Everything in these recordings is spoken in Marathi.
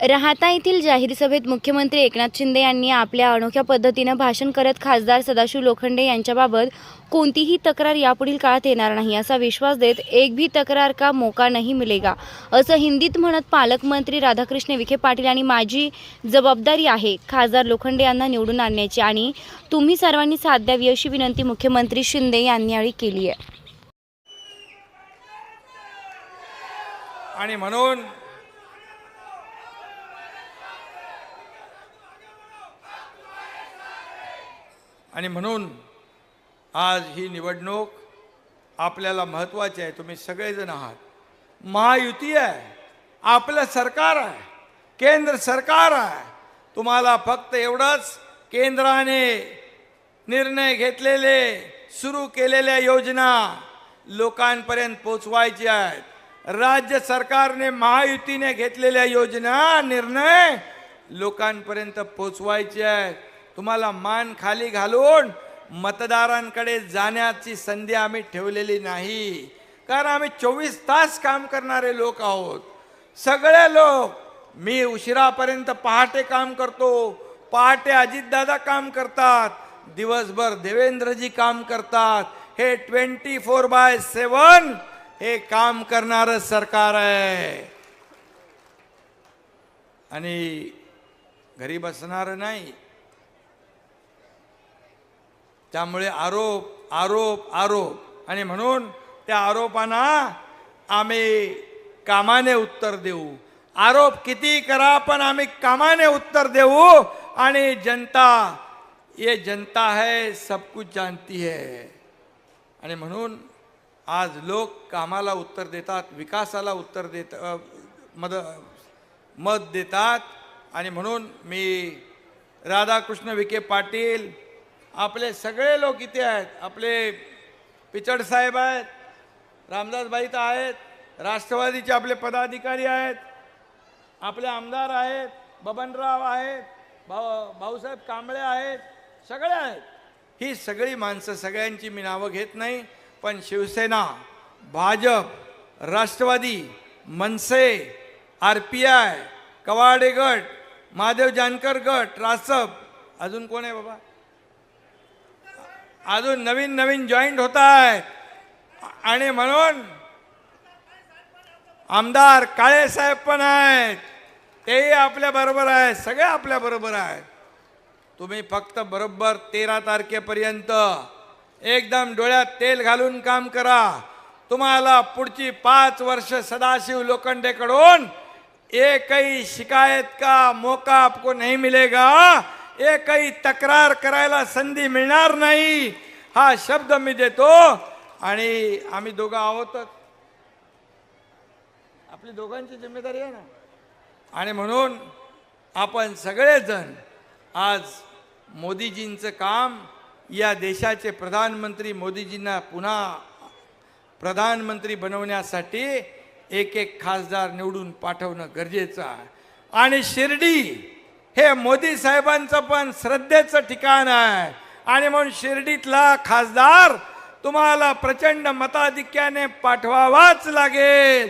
राहता येथील जाहीर सभेत मुख्यमंत्री एकनाथ शिंदे यांनी आपल्या अनोख्या पद्धतीनं भाषण करत खासदार सदाशिव लोखंडे यांच्याबाबत कोणतीही तक्रार यापुढील काळात येणार नाही असा विश्वास देत एक भी तक्रार का मोका नाही मिलेगा असं हिंदीत म्हणत पालकमंत्री राधाकृष्ण विखे पाटील आणि माझी जबाबदारी आहे खासदार लोखंडे यांना निवडून आणण्याची आणि तुम्ही सर्वांनी साथ द्यावी अशी विनंती मुख्यमंत्री शिंदे यांनी यावेळी केली आहे. आणि म्हणून आणि म्हणून आज ही निवडणूक आपल्याला महत्त्वाची आहे. तुम्ही सगळेजण आहात. महायुती आहे. आपलं सरकार आहे. केंद्र सरकार आहे. तुम्हाला फक्त एवढंच केंद्राने निर्णय घेतलेले सुरू केलेल्या योजना लोकांपर्यंत पोचवायच्या आहेत. राज्य सरकारने महायुतीने घेतलेल्या योजना निर्णय लोकांपर्यंत पोचवायचे आहेत. तुम्हाला मान खाली घालून मतदारांकडे जाण्याची संधी आम्ही ठेवलेली नाही. कारण आम्ही चोवीस तास काम करणारे लोक आहोत. सगळे लोक मी उशिरापर्यंत पहाटे काम करतो. पहाटे अजितदादा काम करतात. दिवसभर देवेंद्रजी काम करतात. हे ट्वेंटी फोर बाय सेवन हे काम करणारं सरकार आहे. आणि घरी बसणारं नाही. त्यामुळे आरोप आरोप आरोप. आणि म्हणून त्या आरोपांना आम्ही कामाने उत्तर देऊ. आरोप किती करा पण आम्ही कामाने उत्तर देऊ. आणि जनता ये जनता है सब कुछ जानती है. आणि म्हणून आज लोक कामाला उत्तर देतात विकासाला उत्तर देत मद मत देतात. आणि म्हणून मी राधाकृष्ण विखे पाटील आपले सगळे लोक इथे आहेत. आपले पिचड साहेब आहेत रामदासबाई तर आहेत राष्ट्रवादीचे आपले पदाधिकारी आहेत आपले आमदार आहेत बबनराव आहेत भाऊ भाऊसाहेब कांबळे आहेत सगळे आहेत. ही सगळी माणसं सगळ्यांची मी नावं घेत नाही पण Shiv Sena Bhajap Rashtrawadi Manase R P I Kawade गट महादेव जानकर गट रासप. अजून कोण आहे बाबा? अजून नवीन नवीन जॉईंट होत आहेत आणि म्हणून आमदार काळे साहेब पण आहेत. तेही आपल्या बरोबर आहेत. सगळे आपल्या बरोबर आहेत. तुम्ही फक्त बरोबर तेरा तारखेपर्यंत एकदम डोळ्यात तेल घालून काम करा. तुम्हाला पुढची पाच वर्ष सदाशिव लोखंडेकडून एकही शिकायत का मौका आपको नहीं मिलेगा. एकही तक्रार करायला संधी मिळणार नाही हा शब्द मी देतो आणि आम्ही दोघं आहोतच आपली दोघांची जिम्मेदारी आहे ना? आणि म्हणून आपण सगळेजण आज मोदीजींचं काम या देशाचे प्रधानमंत्री मोदीजींना पुन्हा प्रधानमंत्री बनवण्यासाठी एक एक खासदार निवडून पाठवणं गरजेचं आहे. आणि शिर्डी हे मोदी साहेबांचं पण श्रद्धेचं ठिकाण आहे. आणि म्हणून शिर्डीतला खासदार तुम्हाला प्रचंड मताधिक्याने पाठवावाच लागेल.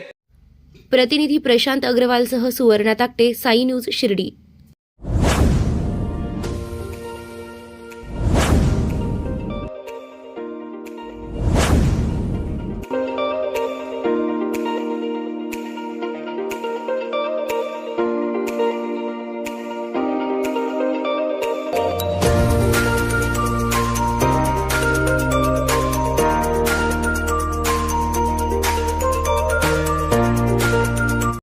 प्रतिनिधी प्रशांत अग्रवालसह सुवर्णा ताकटे साई न्यूज शिर्डी.